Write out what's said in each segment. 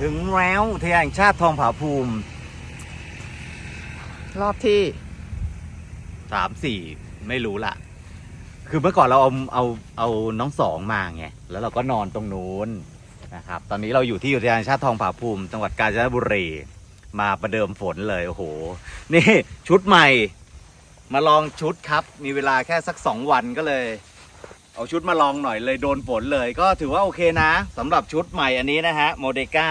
วอุทยานแห่งชาติทองผาภูมิ รอบที่สามสี่ไม่รู้ละคือเมื่อก่อนเราเอาเอาเอาน้องสองมาไงแล้วเราก็นอนตรงนู้นนะครับ ตอนนี้เราอยู่ที่อุทยานแห่งชาติทองผาภูมิ จังหวัดกาญจนบุรีมาประเดิมฝนเลยโอ้โห นี่ชุดใหม่ มาลองชุดครับ มีเวลาแค่สักสองวันก็เลย เอาชุดมาลองหน่อยเลยโดนฝนเลย ก็ถือว่าโอเคนะสำหรับชุดใหม่อันนี้นะฮะโมเดก้า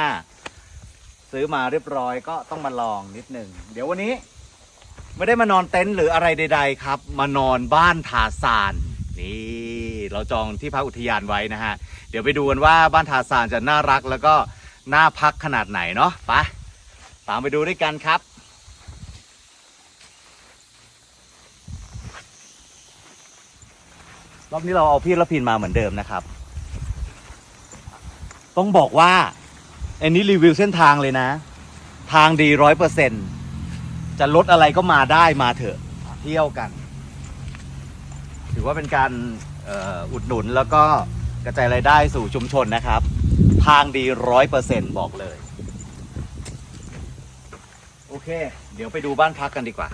ซื้อมาเรียบร้อยก็ต้องมาลองนิดหนึ่งเดี๋ยววันนี้ ไม่ได้มานอนเต็นท์หรืออะไรใด ๆ ครับ มานอนบ้านทาซานนี่เราจองที่พักอุทยานไว้นะฮะ เดี๋ยวไปดูกันว่าบ้านทาซานจะน่ารักแล้วก็น่าพักขนาดไหนเนาะไปตามไปดูด้วยกันครับ รอบนี้เราเอาพี่ละพินมาเหมือนเดิมนะครับ ต้องบอกว่าอันนี้รีวิวเส้นทางเลยนะ ทางดีร้อยเปอร์เซ็นต์จะลดอะไรก็มาได้มาเถอะเที่ยวกัน ถือว่าเป็นการอ,อ,อุดหนุนแล้วก็กระจายรายได้สู่ชุมชนนะครับ ทางดีร้อยเปอร์เซ็นบอกเลย โอเค เดี๋ยวไปดูบ้านพักกันดีกว่า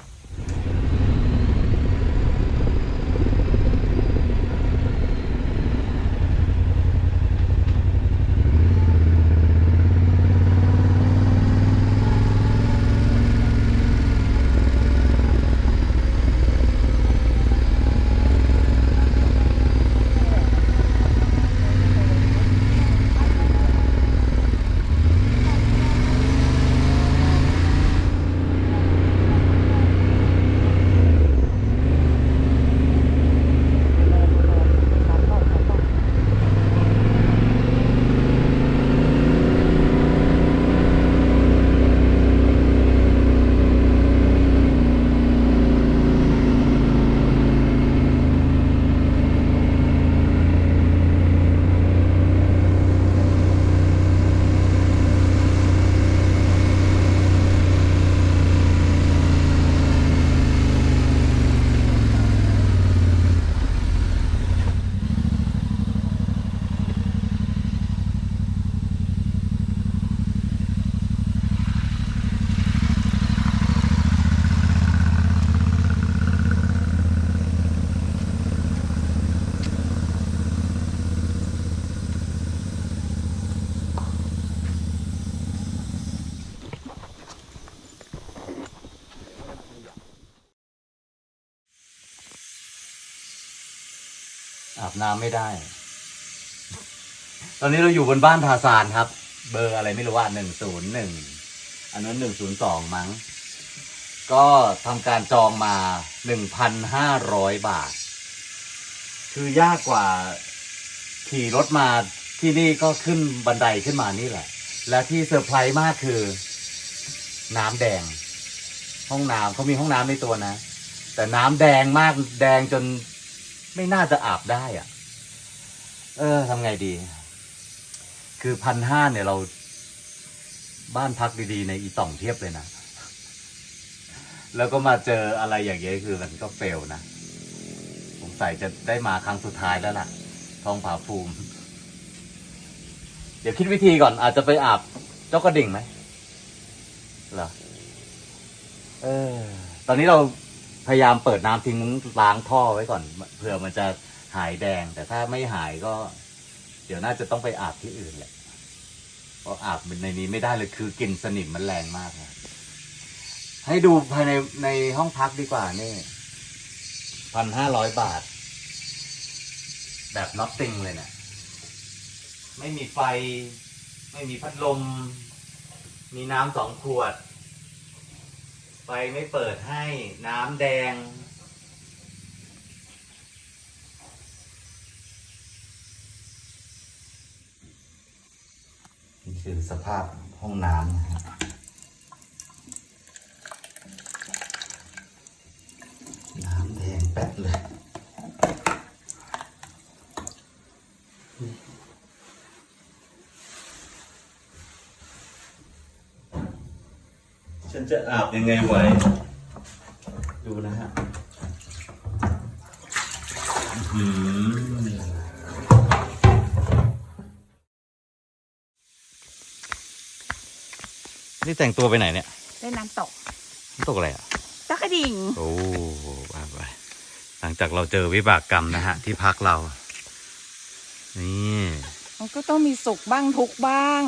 น้ำไม่ได้ ตอนนี้เราอยู่บนบ้านทาซานครับ เบอร์อะไรไม่รู้ว่าหนึ่งศูนย์หนึ่งอันนั้นหนึ่งศูนย์สองมั้ง ก็ทำการจองมาหนึ่งพันห้าร้อยบาท คือยากกว่าขี่รถมาที่นี่ก็ขึ้นบันไดขึ้นมานี่แหละ และที่เซอร์ไพรส์มากคือ น้ำแดง ห้องน้ำเขามีห้องน้ำในตัวนะ แต่น้ำแดงมากแดงจนไม่น่าจะอาบได้อะ เออทำไงดี คือพันห้าเนี่ยเรา บ้านพักดีๆ ในอีต่องเทียบเลยนะ แล้วก็มาเจออะไรอย่างเงี้ยคือมันก็เฟลนะสงสัยจะได้มาครั้งสุดท้ายแล้วล่ะ ทองผาภูมิ เดี๋ยวคิดวิธีก่อน อาจจะไปอาบเจ้ากระดิ่งไหมเหรอ เออ ตอนนี้เราพยายามเปิดน้ำทิ้งล้างท่อไว้ก่อนเผื่อมันจะ หายแดง แต่ถ้าไม่หายก็ เดี๋ยวน่าจะต้องไปอาบที่อื่นแหละเพราะอาบในนี้ไม่ได้เลยคือกลิ่นสนิมมันแรงมากนะให้ดูภายในในห้องพักดีกว่านี่พันห้าร้อยบาท แบบน็อตติงเลยเนะี่ยไม่มีไฟ ไม่มีพัดลม มีน้ำสองขวด ไฟไม่เปิดให้น้ำแดง คือสภาพห้องน้ำนะฮะน้ำแดงแป๊ดเลย ฉันจะอาบยังไงไหว ดูนะฮะอื้อ นี่แต่งตัวไปไหนเนี่ยเล่นน้ำตกน้ำตกอะไรอะจักกระดิ่งโอ้ไปไปหลังจากเราเจอวิบากกรรมนะฮะ ที่พักเรา นี่มันก็ต้องมีสุขบ้างทุกข์บ้าง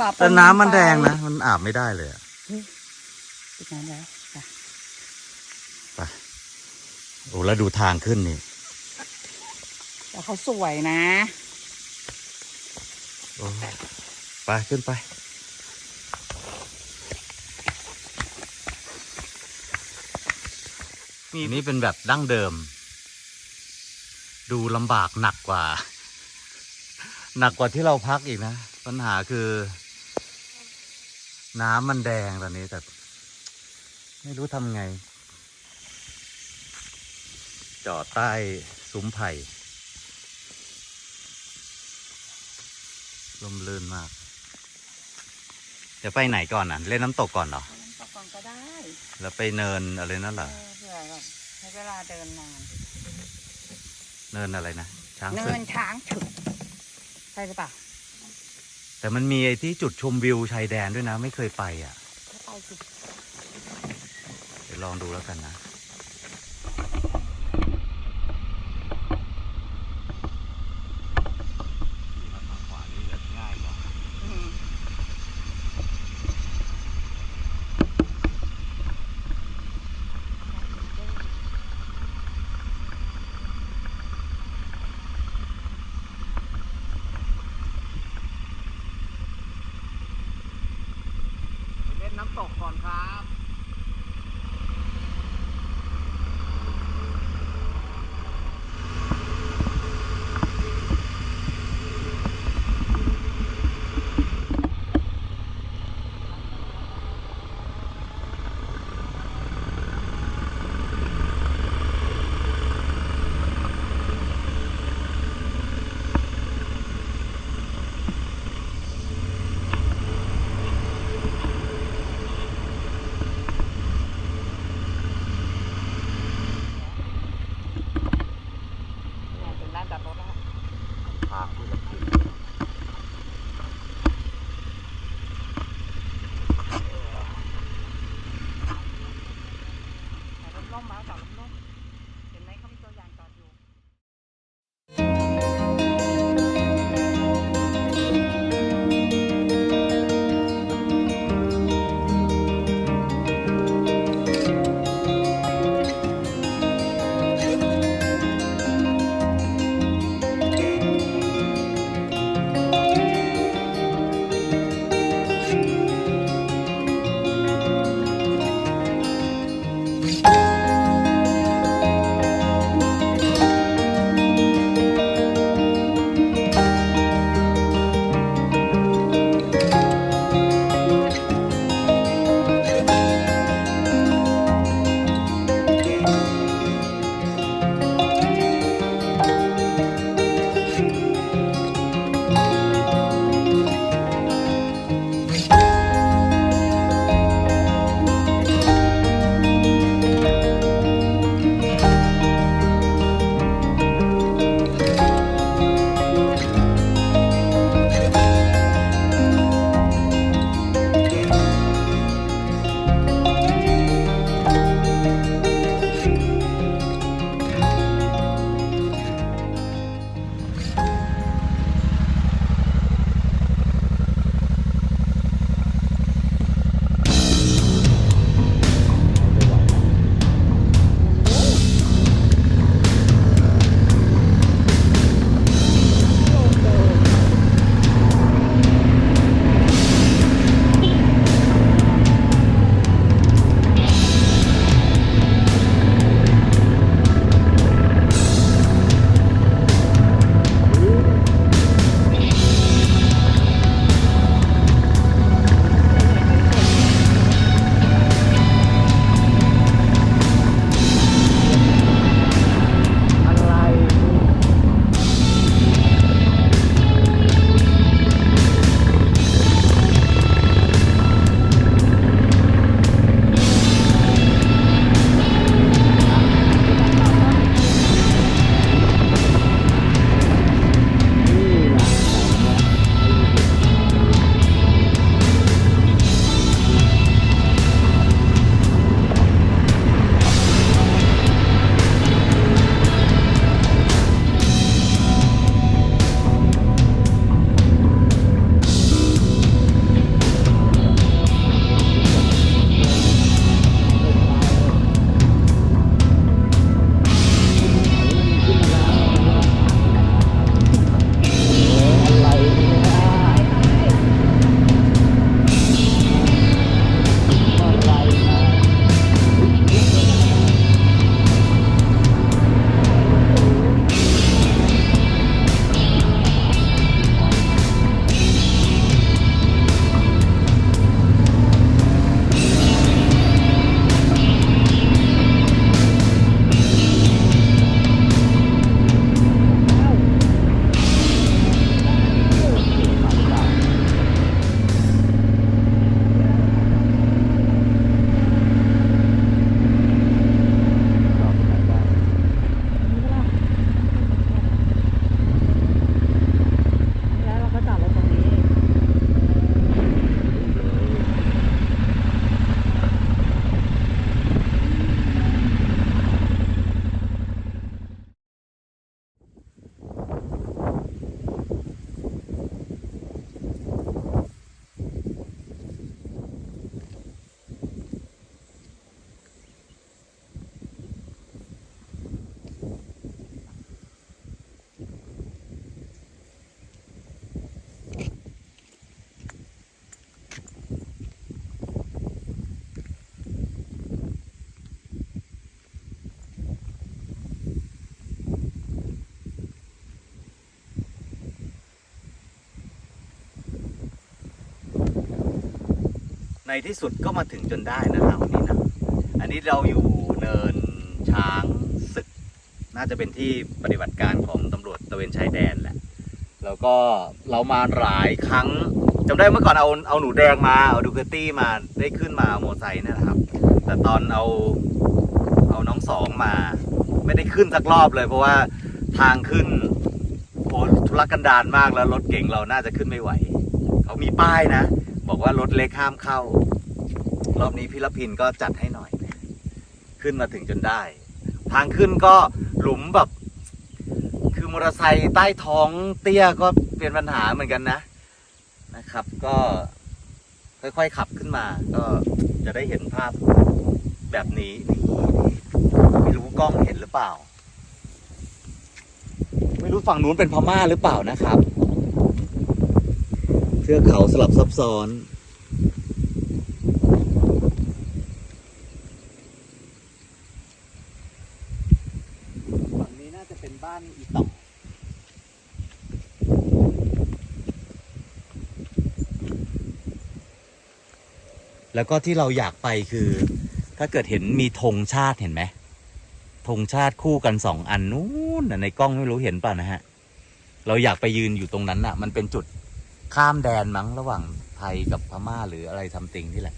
ปะปแต่น้ำมันไปแดงนะ มันอาบไม่ได้เลยอะปิดน้ำแล้วจ้ะไปโอ้แล้วดูทางขึ้นนี่แต่เขาสวยนะโอ้ไปขึ้นไป นี่นี่เป็นแบบดั้งเดิม ดูลำบากหนักกว่า หนักกว่าที่เราพักอีกนะ ปัญหาคือ น้ำมันแดงตอนนี้แต่ ไม่รู้ทำไง จอดใต้ซุ้มไผ่ลมลื่นมาก จะไปไหนก่อนอะ เล่นน้ำตกก่อนเหรอ เล่นน้ำตกก่อนก็ได้แล้วไปเนินอะไรนั่นเหรอเออเผื่อแบบใช้เวลาเดินนานเนินอะไรนะช้างเนิศึกนช้างถึกใช่หรือเปล่าแต่มันมีไอ้ที่จุดชมวิวชายแดนด้วยนะ ไม่เคยไปอะถ้าไปสิเดี๋ยวลองดูแล้วกันนะ ในที่สุดก็มาถึงจนได้นะครับวันนี้นะ อันนี้เราอยู่เนินช้างศึก น่าจะเป็นที่ปฏิบัติการของตำรวจตะเวนชายแดนแหละ แล้วก็เรามาหลายครั้งจำได้เมื่อก่อนเอาเอาหนูแดงมาเอาดูเกตตี้มาได้ขึ้นมาโมไซค์นยนะครับ แต่ตอนเอาเอาน้องสองมา ไม่ได้ขึ้นสักรอบเลย เพราะว่าทางขึ้นโอ้ทุรกันดารมากแล้วรถเก่งเราน่าจะขึ้นไม่ไหว เขามีป้ายนะ บอกว่ารถเล็กห้ามเข้า รอบนี้พี่ละพินก็จัดให้หน่อย ขึ้นมาถึงจนได้ ทางขึ้นก็หลุมแบบ คือมอเตอร์ไซค์ใต้ท้องเตี้ยก็เป็นปัญหาเหมือนกันนะนะครับ ก็ค่อยๆขับขึ้นมา ก็จะได้เห็นภาพแบบนี้นี่ไม่รู้กล้องเห็นหรือเปล่า ไม่รู้ฝั่งนู้นเป็นพม่าหรือเปล่านะครับ เทือกเขาสลับซับซ้อน ฝั่งนี้น่าจะเป็นบ้านอีต่องแล้วก็ที่เราอยากไปคือ ถ้าเกิดเห็นมีธงชาติเห็นไหมธงชาติคู่กันสองอันนู้นในกล้องไม่รู้เห็นป่ะนะฮะ เราอยากไปยืนอยู่ตรงนั้นน่ะ มันเป็นจุด ข้ามแดนมั้งระหว่างไทยกับพม่าหรืออะไรทำติงที่แหละ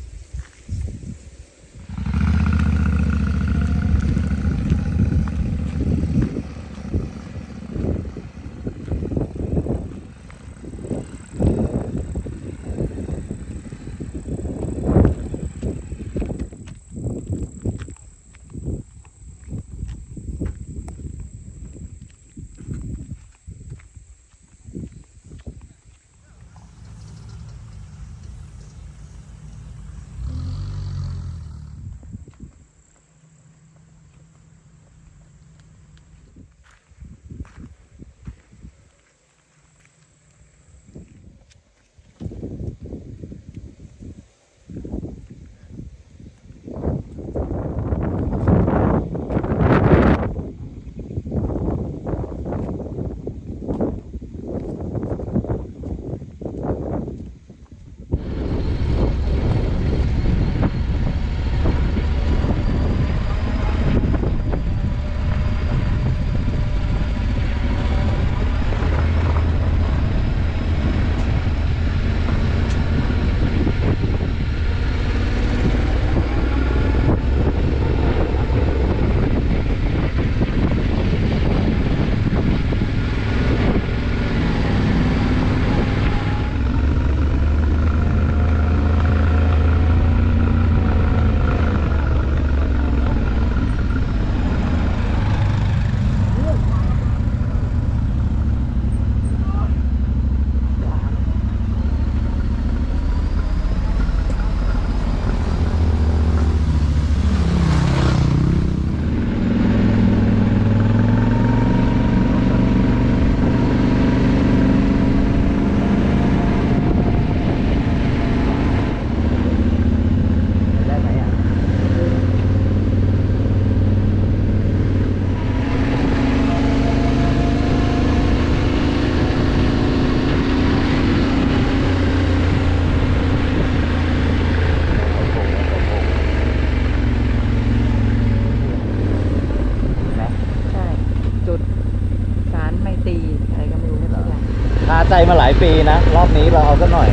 ปีนะ รอบนี้เราเอาซะหน่อย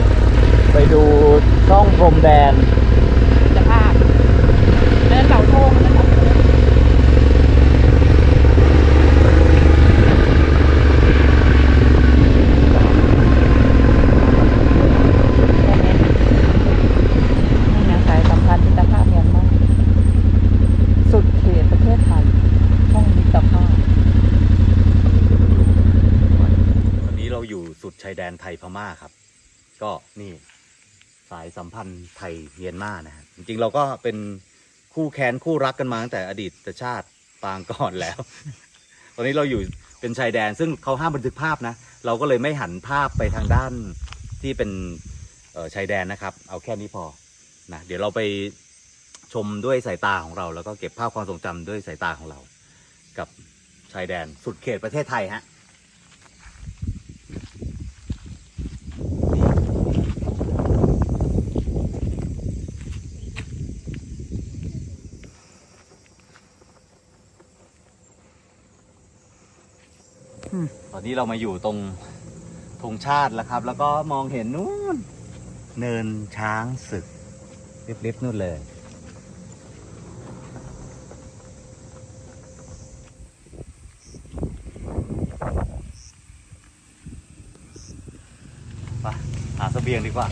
ไปดูช่องพรมแดน จะภาพเดินเสาโทงนะครับ นี่นะสายสัมพันธ์มิตรภาพเมียนมาสุดเขตประเทศไทย ช่องมิตรภาพ วันนี้เราอยู่สุดชายแดนไทยพม่าครับ ก็นี่ สัมพันธ์ไทยเมียนมานะฮะจริงๆเราก็เป็นคู่แค้นคู่รักกันมาตั้งแต่อดีตชาติปางก่อนแล้ว ตอนนี้เราอยู่เป็นชายแดน ซึ่งเขาห้ามบันทึกภาพนะ เราก็เลยไม่หันภาพไปทางด้านที่เป็นชายแดนนะครับ เอาแค่นี้พอนะเดี๋ยวเราไปชมด้วยสายตาของเรา แล้วก็เก็บภาพความทรงจำด้วยสายตาของเรา กับชายแดนสุดเขตประเทศไทยฮะ นี้เรามาอยู่ตรงธงชาติแล้วครับ แล้วก็มองเห็นนู่นเนินช้างศึกริบๆนู่นเลยไปหาเสบียงดีกว่า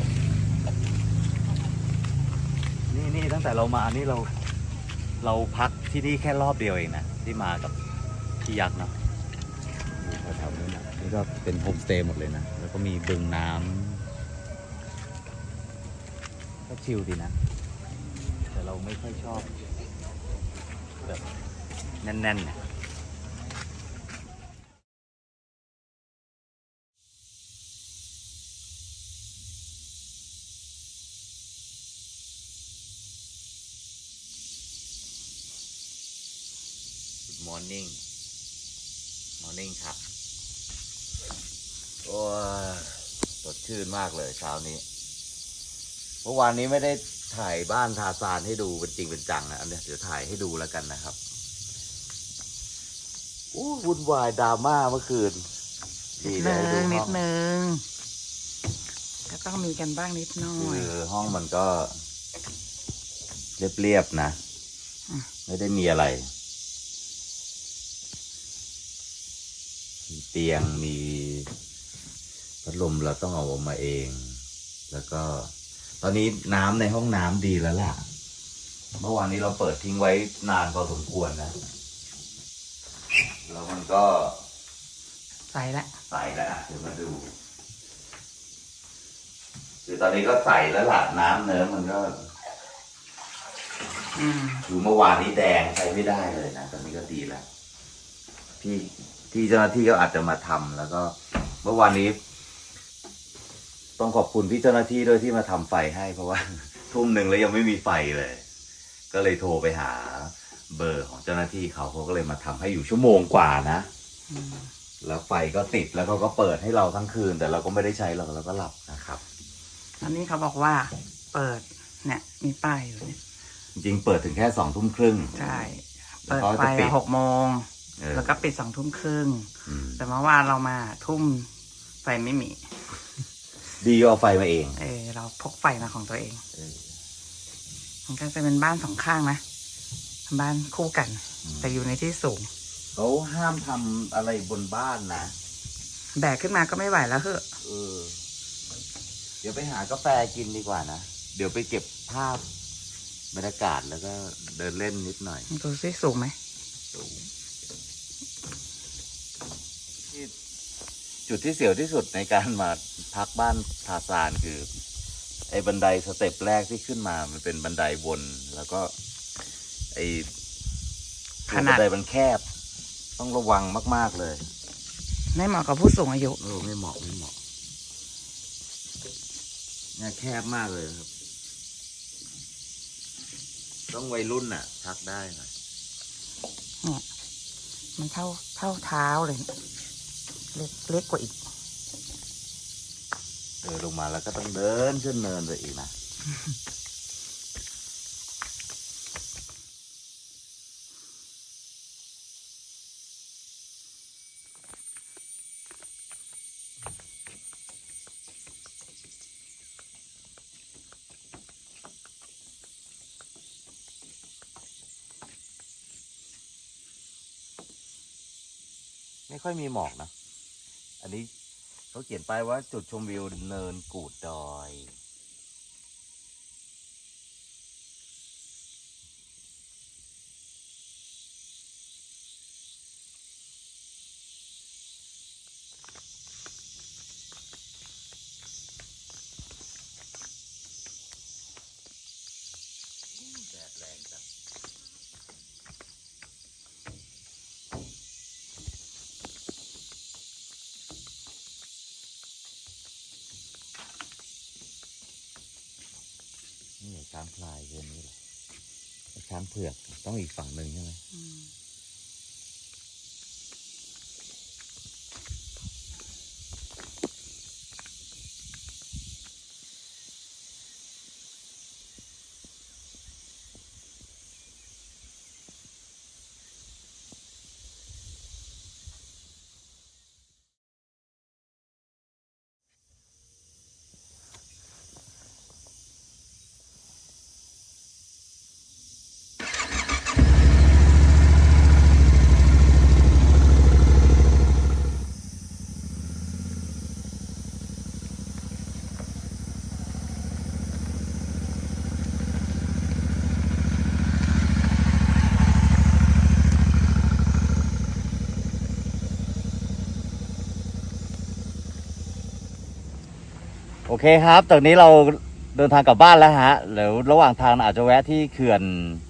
นี่นี่ตั้งแต่เรามานี่เรา เราพักที่นี่แค่รอบเดียวเองนะ ที่มากับพี่ยักษ์เนอะ อยู่แถวๆนี้นะนี่ก็เป็นโฮมสเตย์หมดเลยนะ แล้วก็มีบึงน้ำก็ชิลดีนะ แต่เราไม่ค่อยชอบ แบบแน่นๆนี่ย Good morning morning ครับ โอ้ยสด ชื่นมากเลยเช้านี้เมื่อวานนี้ไม่ได้ถ่ายบ้านทาซานให้ดูเป็นจริงเป็นจังนะอันเนี้ยเดี๋ยวถ่ายให้ดูแล้วกันนะครับอู้วุ่นวายดราม่าเมื่อคืนนิดเดี๋นึยวให้งนิห้ดองนึงก็ต้องมีกันบ้างนิดหน่อยคือห้องมันก็ เรียบๆนะอืมไม่ได้มีอะไร มีเตียงมีพั ดลมเราต้องเอาออกมาเอง แล้วก็ ตอนนี้น้ำในห้องน้ำดีแล้วล่ะ เมื่อวานนี้เราเปิดทิ้งไว้นานพอสมควรนะ แล้วมันก็ ใส่ละใสแล้วอะเดี๋ยวมาดูคือตอนนี้ก็ใสแล้วล่ะน้ำเนื้อมันก็อืมคือเมื่อวานนี้แดงใช้ไม่ได้เลยนะตอนนี้ก็ดีแล้วพี่ที่เจ้าหน้าที่ก็อาจจะมาทำแล้วก็ เมื่อวานนี้ ต้องขอบคุณพี่เจ้าหน้าที่ด้วยที่มาทำไฟให้ เพราะว่าทุ่มหนึ่งแล้วยังไม่มีไฟเลย ก็เลยโทรไปหา เบอร์ของเจ้าหน้าที่เขาเขาก็เลยมาทำให้อยู่ชั่วโมงกว่านะอืมแล้วไฟก็ติดแล้วเขาก็เปิดให้เราทั้งคืน แต่เราก็ไม่ได้ใช้เราเราก็หลับนะครับอันนี้เขาบอกว่าเปิดเนี่ย มีป้ายอยู่เนี่ยจริงๆเปิดถึงแค่สองทุ่มครึ่งใช่แล้เปิวดเขาไฟจะปิดหกโมงเออแล้วก็ปิดสองทุ่มครึ่งอืมแต่เมื่อวานเรามาทุ่มไฟไม่มี ดีก็เอาไฟมาเองเออ เราพกไฟมาของตัวเอง เออ มันก็จะเป็นบ้านสองข้างนะ บ้านคู่กัน อืม แต่อยู่ในที่สูง เขาห้ามทำอะไรบนบ้านนะ แบกขึ้นมาก็ไม่ไหวแล้วเหอะเออ เดี๋ยวไปหากาแฟกินดีกว่านะ เดี๋ยวไปเก็บภาพบรรยากาศแล้วก็เดินเล่นนิดหน่อย ดูซิสูงไหมสูงที่ จุดที่เสียวที่สุดในการมาพักบ้านทาซานคือ ไอ้บันไดสเต็ปแรกที่ขึ้นมา มันเป็นบันไดวนแล้วก็ ไอ้ตัวบันไดมันแคบ ต้องระวังมาก ๆเลย ไม่เหมาะกับผู้สูงอายุเออไม่เหมาะไม่เหมาะเนี่ยแคบมากเลยครับ ต้องวัยรุ่นน่ะ พักได้หน่อยมันเท่าเท่าเท้าเลย เล็กเล็กกว่าอีกเออลงมาแล้วก็ต้องเดินขึ้นเนินไปอีกนะ ไม่ค่อยมีหมอกนะ อันนี้เขาเขียนป้ายว่าจุดชมวิวเนินกูดดอย แดดแรงจัง นี่ช้างพลายเรือนนี้แหละช้าง เผือกต้องอีกฝั่งหนึ่งใช่ไหม เคครับตอนนี้เราเดินทางกลับบ้านแล้วฮะเดี๋ยวระหว่างทางอาจจะแวะที่เขื่อน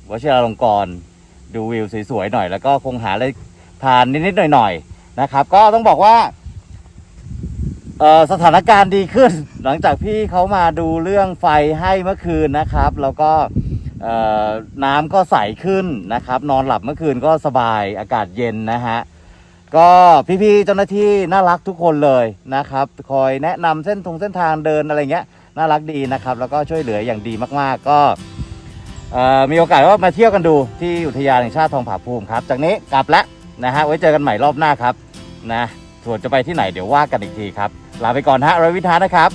วชิราลงกรณ์ดูวิวสวยๆหน่อย แล้วก็คงหาอะไรทานนิดๆหน่อยๆนะครับ ก็ต้องบอกว่าสถานการณ์ดีขึ้น หลังจากพี่เขามาดูเรื่องไฟให้เมื่อคืนนะครับ แล้วก็น้ำก็ใสขึ้นนะครับ นอนหลับเมื่อคืนก็สบายอากาศเย็นนะฮะ ก็พี่ๆเจ้าหน้าที่น่ารักทุกคนเลยนะครับ คอยแนะนำเส้นทงเส้นทางเดินอะไรเงี้ยน่ารักดีนะครับ แล้วก็ช่วยเหลืออย่างดีมากๆ ก็เอ่อมีโอกาสว่ามาเที่ยวกันดูที่อุทยานแห่งชาติทองผาภูมิครับ จากนี้กลับแล้วนะฮะไว้เจอกันใหม่รอบหน้าครับนะส่วนจะไปที่ไหนเดี๋ยวว่ากันอีกทีครับลาไปก่อนฮะรอยวิทานะครับ